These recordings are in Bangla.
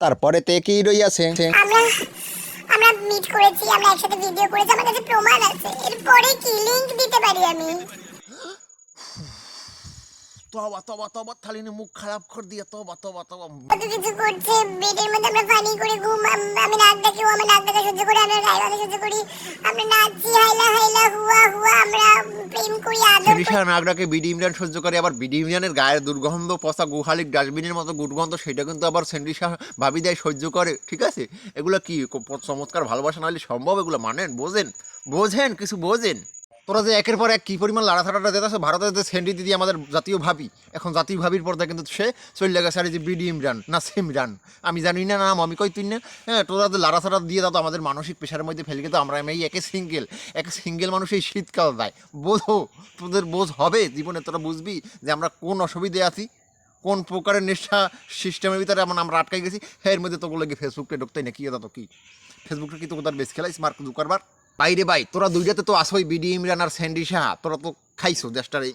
তারপরে তে কি রইয়াছে। আমরা আমরা মিট করেছি আমরা একসাথে ভিডিও করেছি আমার কাছে প্রমাণ আছে। এরপরে কি লিংক দিতে পারি আমি? তবা তবা তবা থালিনে মুখ খারাপ করে দিয়ে তবা তবা তবা। কত কিছু করছে বেডের মধ্যে আমরা ফানি করে ঘুম আমি নাক ডাকি ও আমার নাক ডাকা সহ্য করে আমরা গায়ে বাঁধা সহ্য করি আমরা নাচি হাইলা আদর নাগরাকে বিডি ইমরান সহ্য করে, আবার বিডি ইমরানের গায়ের দুর্গন্ধ, পচা গুহালিক ডাস্টবিনের মতো দুর্গন্ধ, সেটা কিন্তু আবার সেন্ডিসা ভাবি দেয় সহ্য করে, ঠিক আছে? এগুলো কি চমৎকার ভালোবাসা নাহলে সম্ভব? এগুলো মানেন? বোঝেন? বোঝেন? কিছু বোঝেন? তোরা যে একের পর এক কি পরিমাণ লাড়াথাড়াটা দিতেছে ভারতের যে সেন্ডি দিদি আমাদের জাতীয় ভাবি, এখন জাতীয় ভাবির পর্দা কিন্তু সে চলে গেছে, আর যে বিডি ইমরান না সিমরান আমি জানি না নাম, আমি কই তুই না? হ্যাঁ তোরা যে লাড়াথাড়া দিয়ে দাও তো আমাদের মানসিক প্রেশারের মধ্যে ফেলে কিন্তু আমরা এই একে সিঙ্গেল এক সিঙ্গেল মানুষ এই শীতকাল দেয়। বোঝো, তোদের বোঝ হবে, জীবনে তোরা বুঝবি যে আমরা কোন অসুবিধে আছি, কোন প্রকারের নেশা সিস্টেমের ভিতরে এমন আমরা আটকাই গেছি। হ্যাঁ এর মধ্যে তোগুলো ফেসবুকে ঢুকতে না কি তো কি? ফেসবুকটা কি তো তার বেশ খেলাইস, মার্ক জুকারবার? বাইরে বাই তোরা দুইটাতে তো আসোই বিডি, ইমরান আর স্যান্ডি সাহা, তোরা তো খাইছো দেশটার। এই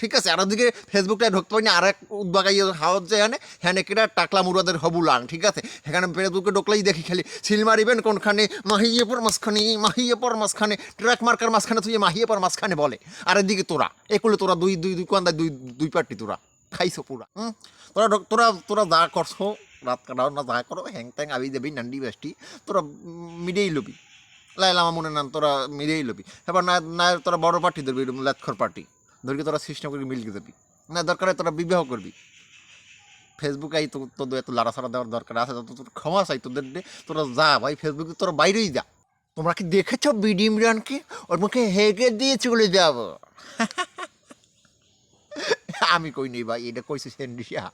ঠিক আছে, আর ওদিকে ফেসবুকটা ঢুকতে পারি না আর এক উদ্বাগাই হাওয়ার যে এখানে হ্যাঁ কেটা টাকলা মুরাদের হবুলাং ঠিক আছে? এখানে ফেসবুকে ঢুকলেই দেখি খালি সিল মারিবেন কোনখানে মাহিয়ে পর মাঝখানে মাহিয়ে পর মাঝখানে ট্র্যাক মার্কার মাঝখানে তুই মাহিয়ে পর মাঝখানে বলে। আর এদিকে তোরা এগুলো তোরা দুই দুই দুই কোয়ান্দায় দুই দুই পার্টি তোরা। খাইছো পুরা তোরা তোরা তোরা যা করছ রাত কাটাও না যা করো হ্যাং ট্যাং আবি যাবি নান্ডি বাস্টি তোরা মিডিয়েই লবি লাইলা আমার মনে নাম তোরা মিডিয়েই লবি এবার না না তোরা বড় পার্টি ধরবি লেৎখর পার্টি ধরবি তোরা সিস্টেম করে মিলকে যাবি না দরকার তোরা বিবাহ করবি ফেসবুকে তো তোদের এত লাড়াছাড়া দেওয়ার দরকার আছে তোর ক্ষমা চাই তোদের তোরা যা ভাই ফেসবুকে তোরা বাইরেই যা তোমরা কি দেখেছ বিডি ইমরানকে ওর মুখে হেগে দিয়ে চলে যাব আমি কই নেই ভাই এটা কইছে সেন্ডিসা